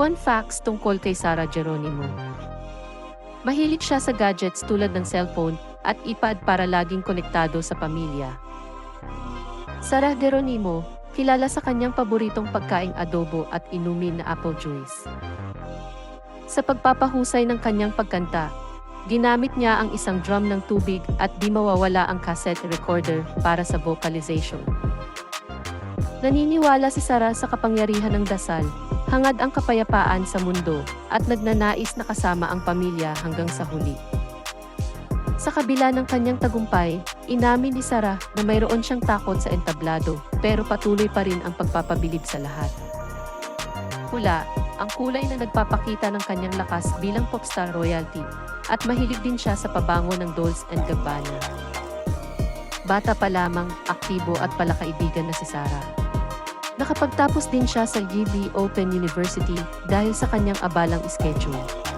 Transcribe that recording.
Fun facts tungkol kay Sarah Geronimo. Mahilig siya sa gadgets tulad ng cellphone at iPad para laging konektado sa pamilya. Sarah Geronimo, kilala sa kanyang paboritong pagkaing adobo at inumin na apple juice. Sa pagpapahusay ng kanyang pagkanta, ginamit niya ang isang drum ng tubig at di mawawala ang cassette recorder para sa vocalization. Naniniwala si Sarah sa kapangyarihan ng dasal, hangad ang kapayapaan sa mundo, at nagnanais na kasama ang pamilya hanggang sa huli. Sa kabila ng kanyang tagumpay, inamin ni Sarah na mayroon siyang takot sa entablado, pero patuloy pa rin ang pagpapabilib sa lahat. Pula, ang kulay na nagpapakita ng kanyang lakas bilang popstar royalty, at mahilig din siya sa pabango ng Dolce and Gabbana. Bata pa lamang, aktibo at palakaibigan na si Sarah. Nakapagtapos din siya sa GB Open University dahil sa kanyang abalang schedule.